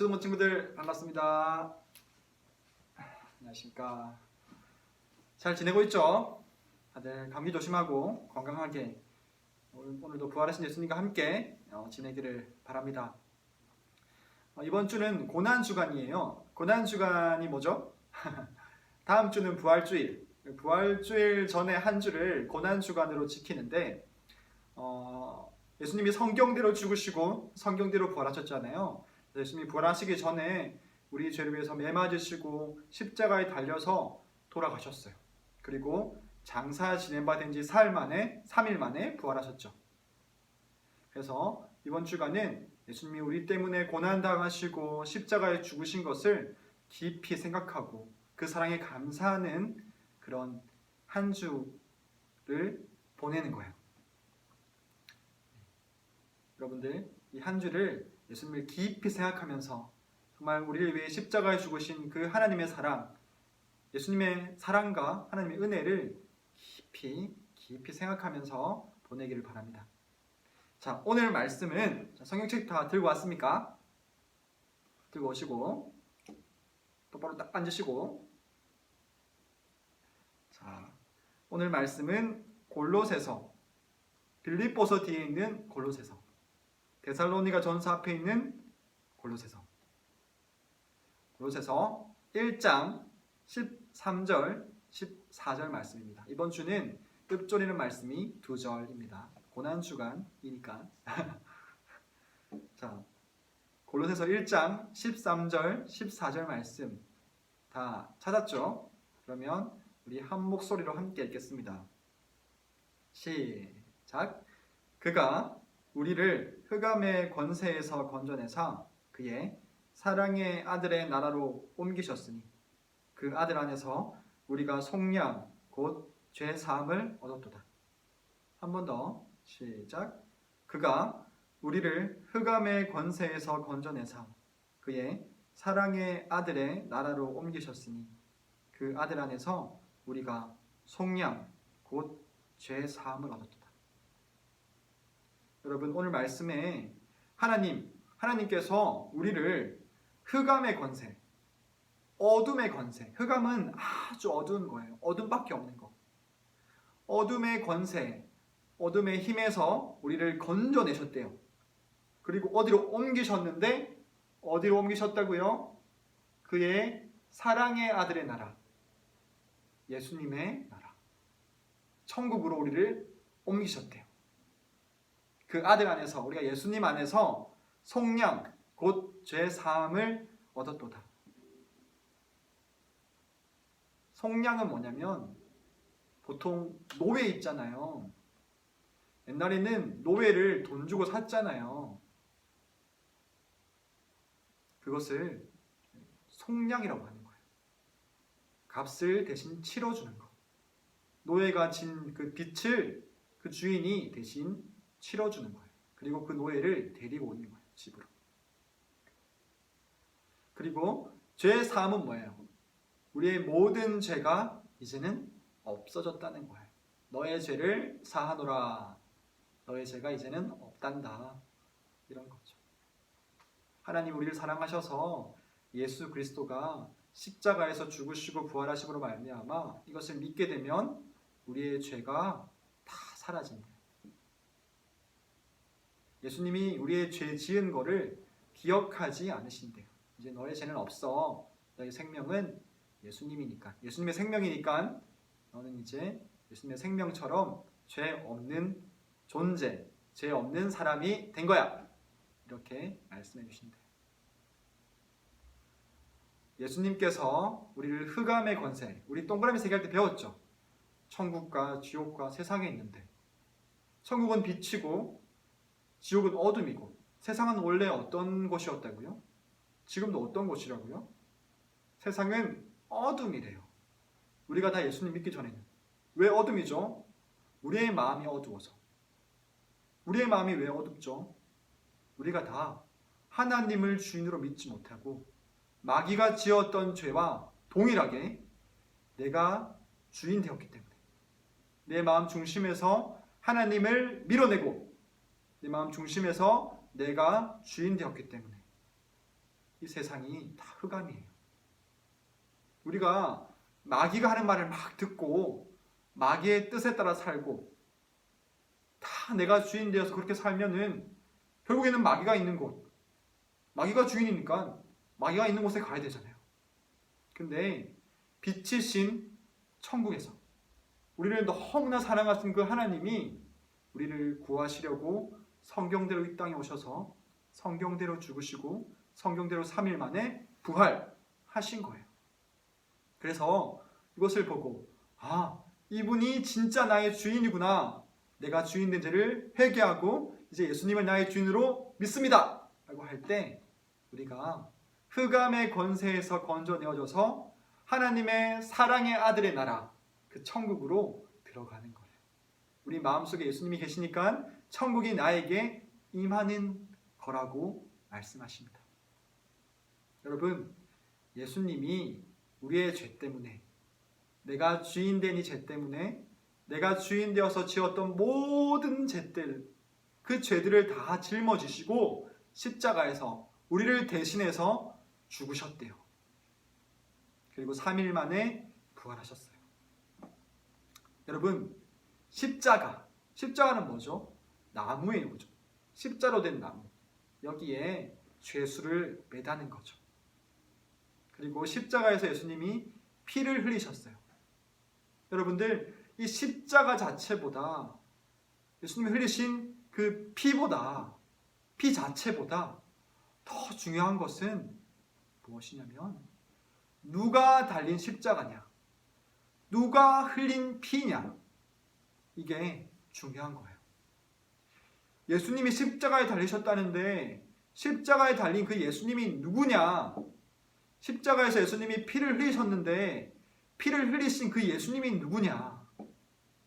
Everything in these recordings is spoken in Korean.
유튜브 친구들 반갑습니다. 안녕하십니까. 잘 지내고 있죠? 다들 감기 조심하고 건강하게 오늘, 오늘도 부활하신 예수님과 함께 어, 지내기를 바랍니다. 어, 이번 주는 고난 주간이에요. 고난 주간이 뭐죠? 다음 주는 부활주일. 부활주일 전에 한 주를 고난 주간으로 지키는데 어, 예수님이 성경대로 죽으시고 성경대로 부활하셨잖아요. 예수님이 부활하시기 전에 우리 죄를 위해서 매 맞으시고 십자가에 달려서 돌아가셨어요. 그리고 장사 지낸 바 된 지 사흘 만에 3일 만에 부활하셨죠. 그래서 이번 주간은 예수님이 우리 때문에 고난 당하시고 십자가에 죽으신 것을 깊이 생각하고 그 사랑에 감사하는 그런 한 주를 보내는 거예요. 여러분들 이 한 주를 예수님을 깊이 생각하면서 정말 우리를 위해 십자가에 죽으신 그 하나님의 사랑, 예수님의 사랑과 하나님의 은혜를 깊이 깊이 생각하면서 보내기를 바랍니다. 자, 오늘 말씀은 자, 성경책 다 들고 왔습니까? 들고 오시고 똑바로 딱 앉으시고 자, 오늘 말씀은 골로새서 빌립보서 뒤에 있는 골로새서 데살로니가 전서 앞에 있는 골로새서 골로새서 1장 13절 14절 말씀입니다. 이번 주는 끝조리는 말씀이 두 절입니다. 고난 주간이니까. 자, 골로새서 1장 13절 14절 말씀 다 찾았죠? 그러면 우리 한 목소리로 함께 읽겠습니다. 시작. 그가 우리를 흑암의 권세에서 건져내사 그의 사랑의 아들의 나라로 옮기셨으니 그 아들 안에서 우리가 속량 곧 죄 사함을 얻었도다. 한 번 더 시작. 그가 우리를 흑암의 권세에서 건져내사 그의 사랑의 아들의 나라로 옮기셨으니 그 아들 안에서 우리가 속량 곧 죄 사함을 얻었도다. 여러분 오늘 말씀에 하나님 하나님께서 우리를 흑암의 권세 어둠의 권세 흑암은 아주 어두운 거예요. 어둠밖에 없는 거. 어둠의 권세 어둠의 힘에서 우리를 건져내셨대요. 그리고 어디로 옮기셨는데? 어디로 옮기셨다고요? 그의 사랑의 아들의 나라 예수님의 나라. 천국으로 우리를 옮기셨대요 그 아들 안에서 우리가 예수님 안에서 속량 곧 죄 사함을 얻었도다. 속량은 뭐냐면 보통 노예 있잖아요. 옛날에는 노예를 돈 주고 샀잖아요. 그것을 속량이라고 하는 거예요. 값을 대신 치러주는 거. 노예가 진그 빚을 그 주인이 대신 치러주는 거예요. 그리고 그 노예를 데리고 오는 거예요. 집으로. 그리고 죄 사함은 뭐예요? 우리의 모든 죄가 이제는 없어졌다는 거예요. 너의 죄를 사하노라. 너의 죄가 이제는 없단다. 이런 거죠. 하나님 우리를 사랑하셔서 예수 그리스도가 십자가에서 죽으시고 부활하심으로 말미암아 이것을 믿게 되면 우리의 죄가 다 사라진다. 예수님이 우리의 죄 지은 거를 기억하지 않으신대요. 이제 너의 죄는 없어. 너의 생명은 예수님이니까. 예수님의 생명이니까 너는 이제 예수님의 생명처럼 죄 없는 존재, 죄 없는 사람이 된 거야. 이렇게 말씀해 주신대요. 예수님께서 우리를 흑암의 권세, 우리 동그라미 세개할때 배웠죠. 천국과 지옥과 세상에 있는데 천국은 빛이고 지옥은 어둠이고 세상은 원래 어떤 곳이었다고요? 지금도 어떤 곳이라고요? 세상은 어둠이래요. 우리가 다 예수님 믿기 전에는 왜 어둠이죠? 우리의 마음이 어두워서. 우리의 마음이 왜 어둡죠? 우리가 다 하나님을 주인으로 믿지 못하고 마귀가 지었던 죄와 동일하게 내가 주인 되었기 때문에 내 마음 중심에서 하나님을 밀어내고 내 마음 중심에서 내가 주인 되었기 때문에 이 세상이 다 흑암이에요. 우리가 마귀가 하는 말을 막 듣고 마귀의 뜻에 따라 살고 다 내가 주인 되어서 그렇게 살면은 결국에는 마귀가 있는 곳, 마귀가 주인이니까 마귀가 있는 곳에 가야 되잖아요. 근데 빛이신 천국에서 우리를 너무나 사랑하신 그 하나님이 우리를 구하시려고 성경대로 이 땅에 오셔서 성경대로 죽으시고 성경대로 3일 만에 부활하신 거예요. 그래서 이것을 보고 아 이분이 진짜 나의 주인이구나 내가 주인 된 죄를 회개하고 이제 예수님을 나의 주인으로 믿습니다 라고 할 때 우리가 흑암의 권세에서 건져내어져서 하나님의 사랑의 아들의 나라 그 천국으로 들어가는 거예요 우리 마음속에 예수님이 계시니까 천국이 나에게 임하는 거라고 말씀하십니다 여러분 예수님이 우리의 죄 때문에 내가 주인 된이죄 때문에 내가 주인 되어서 지었던 모든 죄들 그 죄들을 다 짊어지시고 십자가에서 우리를 대신해서 죽으셨대요. 그리고 3일 만에 부활하셨어요. 여러분 십자가 십자가는 뭐죠? 나무예요. 그죠? 십자로 된 나무. 여기에 죄수를 매다는 거죠. 그리고 십자가에서 예수님이 피를 흘리셨어요. 여러분들 이 십자가 자체보다 예수님이 흘리신 그 피보다 피 자체보다 더 중요한 것은 무엇이냐면 누가 달린 십자가냐 누가 흘린 피냐 이게 중요한 거예요. 예수님이 십자가에 달리셨다는데 십자가에 달린 그 예수님이 누구냐 십자가에서 예수님이 피를 흘리셨는데 피를 흘리신 그 예수님이 누구냐?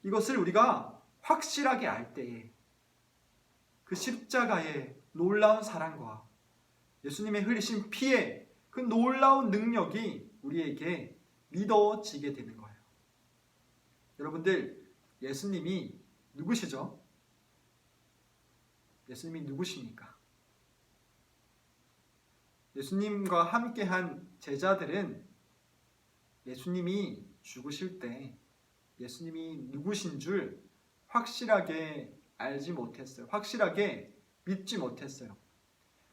이것을 우리가 확실하게 알 때에 그 십자가의 놀라운 사랑과 예수님의 흘리신 피의 그 놀라운 능력이 우리에게 믿어지게 되는 거예요. 여러분들, 예수님이 누구시죠? 예수님이 누구십니까? 예수님과 함께한 제자들은 예수님이 죽으실 때 예수님이 누구신 줄 확실하게 알지 못했어요. 확실하게 믿지 못했어요.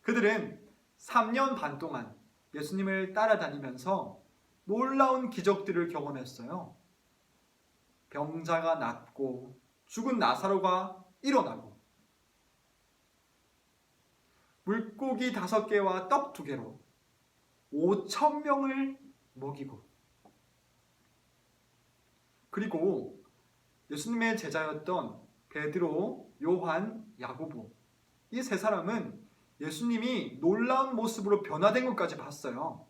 그들은 3년 반 동안 예수님을 따라다니면서 놀라운 기적들을 경험했어요. 병자가 낫고 죽은 나사로가 일어나고 물고기 다섯 개와 떡 두 개로 5천 명을 먹이고 그리고 예수님의 제자였던 베드로, 요한, 야고보 이 세 사람은 예수님이 놀라운 모습으로 변화된 것까지 봤어요.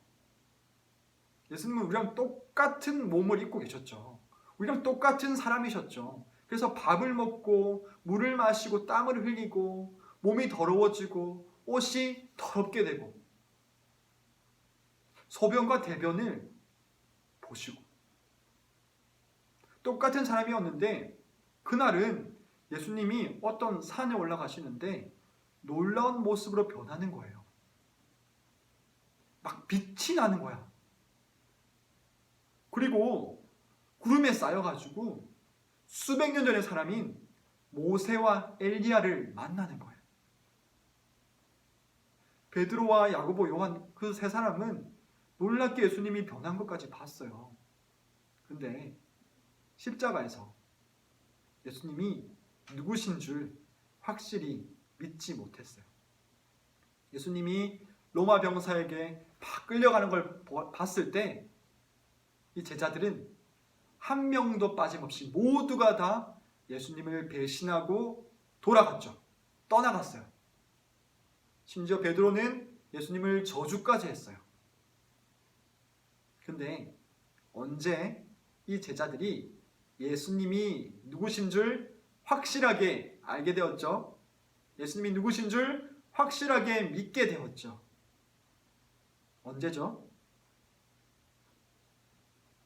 예수님은 우리랑 똑같은 몸을 입고 계셨죠. 우리랑 똑같은 사람이셨죠. 그래서 밥을 먹고 물을 마시고 땀을 흘리고 몸이 더러워지고 옷이 더럽게 되고 소변과 대변을 보시고 똑같은 사람이었는데 그날은 예수님이 어떤 산에 올라가시는데 놀라운 모습으로 변하는 거예요. 막 빛이 나는 거야. 그리고 구름에 쌓여가지고 수백 년 전의 사람인 모세와 엘리야를 만나는 거예요. 베드로와 야고보, 요한 그 세 사람은 놀랍게 예수님이 변한 것까지 봤어요. 근데 십자가에서 예수님이 누구신 줄 확실히 믿지 못했어요. 예수님이 로마 병사에게 막 끌려가는 걸 봤을 때 이 제자들은 한 명도 빠짐없이 모두가 다 예수님을 배신하고 돌아갔죠. 떠나갔어요. 심지어 베드로는 예수님을 저주까지 했어요. 근데 언제 이 제자들이 예수님이 누구신 줄 확실하게 알게 되었죠? 예수님이 누구신 줄 확실하게 믿게 되었죠. 언제죠?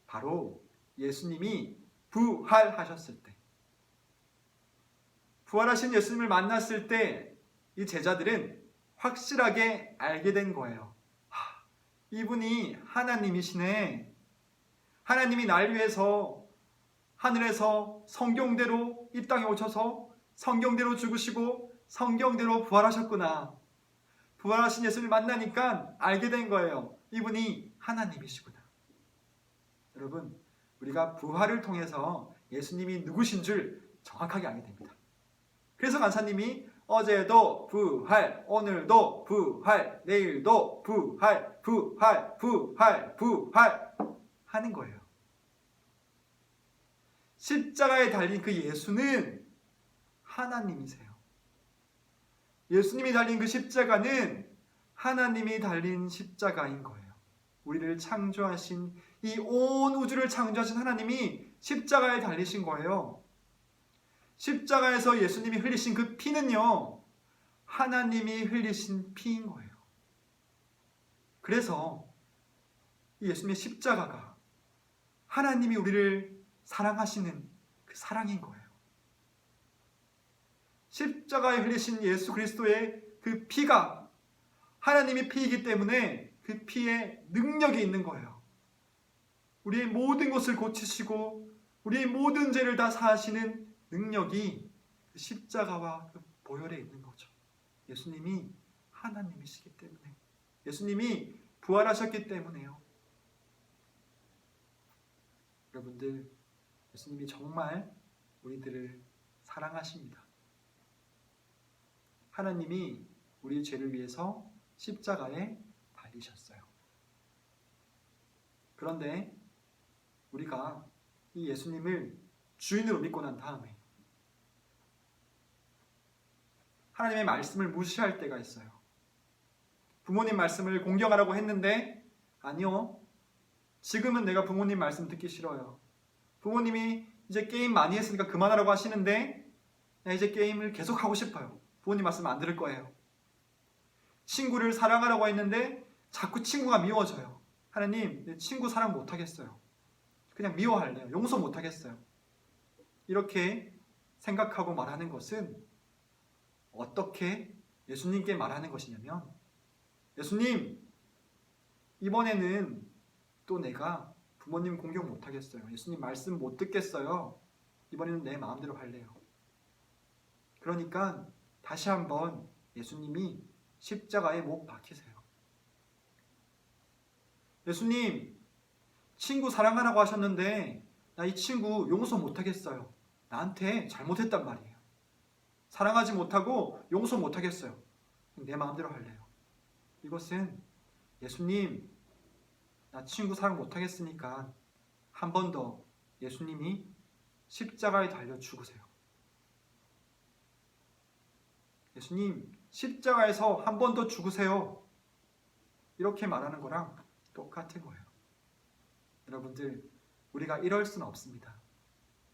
바로 예수님이 부활하셨을 때. 부활하신 예수님을 만났을 때 이 제자들은 확실하게 알게 된 거예요. 아, 이분이 하나님이시네. 하나님이 날 위해서 하늘에서 성경대로 이 땅에 오셔서 성경대로 죽으시고 성경대로 부활하셨구나. 부활하신 예수를 만나니까 알게 된 거예요. 이분이 하나님이시구나. 여러분, 우리가 부활을 통해서 예수님이 누구신 줄 정확하게 알게 됩니다. 그래서 간사님이 어제도 부활, 오늘도 부활, 내일도 부활, 부활, 부활, 부활 하는 거예요. 십자가에 달린 그 예수는 하나님이세요. 예수님이 달린 그 십자가는 하나님이 달린 십자가인 거예요. 우리를 창조하신 이 온 우주를 창조하신 하나님이 십자가에 달리신 거예요. 십자가에서 예수님이 흘리신 그 피는요, 하나님이 흘리신 피인 거예요. 그래서 이 예수님의 십자가가 하나님이 우리를 사랑하시는 그 사랑인 거예요. 십자가에 흘리신 예수 그리스도의 그 피가 하나님의 피이기 때문에 그 피에 능력이 있는 거예요. 우리의 모든 것을 고치시고 우리의 모든 죄를 다 사하시는 능력이 그 십자가와 그 보혈에 있는 거죠. 예수님이 하나님이시기 때문에 예수님이 부활하셨기 때문에요. 여러분들 예수님이 정말 우리들을 사랑하십니다. 하나님이 우리 죄를 위해서 십자가에 달리셨어요. 그런데 우리가 이 예수님을 주인으로 믿고 난 다음에 하나님의 말씀을 무시할 때가 있어요. 부모님 말씀을 공경하라고 했는데 아니요. 지금은 내가 부모님 말씀 듣기 싫어요. 부모님이 이제 게임 많이 했으니까 그만하라고 하시는데 나 이제 게임을 계속 하고 싶어요. 부모님 말씀 안 들을 거예요. 친구를 사랑하라고 했는데 자꾸 친구가 미워져요. 하나님, 내 친구 사랑 못 하겠어요. 그냥 미워할래요. 용서 못 하겠어요. 이렇게 생각하고 말하는 것은 어떻게 예수님께 말하는 것이냐면 예수님, 이번에는 또 내가 부모님 공격 못 하겠어요. 예수님 말씀 못 듣겠어요. 이번에는 내 마음대로 할래요. 그러니까 다시 한번 예수님이 십자가에 못 박히세요. 예수님, 친구 사랑하라고 하셨는데 나 이 친구 용서 못 하겠어요. 나한테 잘못했단 말이에요. 사랑하지 못하고 용서 못 하겠어요. 내 마음대로 할래요. 이것은 예수님, 나 친구 사랑 못 하겠으니까 한 번 더 예수님이 십자가에 달려 죽으세요. 예수님, 십자가에서 한 번 더 죽으세요. 이렇게 말하는 거랑 똑같은 거예요. 여러분들, 우리가 이럴 수는 없습니다.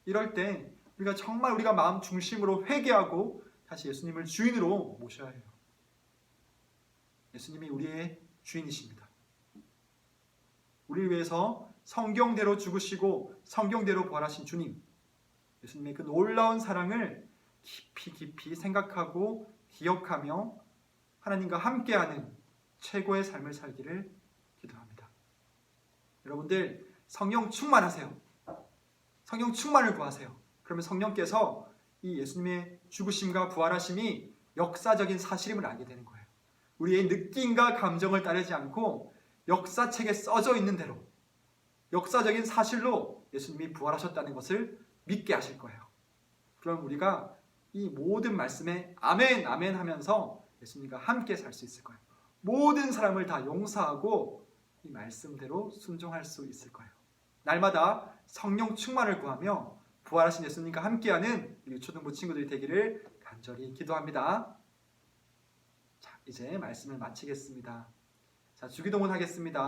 이럴 때 우리가 정말 우리가 마음 중심으로 회개하고 다시 예수님을 주인으로 모셔야 해요. 예수님이 우리의 주인이십니다. 우리를 위해서 성경대로 죽으시고 성경대로 부활하신 주님. 예수님의 그 놀라운 사랑을 깊이 깊이 생각하고 기억하며 하나님과 함께하는 최고의 삶을 살기를. 여러분들 성령 충만하세요. 성령 충만을 구하세요. 그러면 성령께서 이 예수님의 죽으심과 부활하심이 역사적인 사실임을 알게 되는 거예요. 우리의 느낌과 감정을 따르지 않고 역사책에 써져 있는 대로 역사적인 사실로 예수님이 부활하셨다는 것을 믿게 하실 거예요. 그럼 우리가 이 모든 말씀에 아멘 아멘 하면서 예수님과 함께 살 수 있을 거예요. 모든 사람을 다 용서하고 이 말씀대로 순종할 수 있을 거예요. 날마다 성령 충만을 구하며 부활하신 예수님과 함께하는 유초등부 친구들이 되기를 간절히 기도합니다. 자, 이제 말씀을 마치겠습니다. 자, 주기도문 하겠습니다.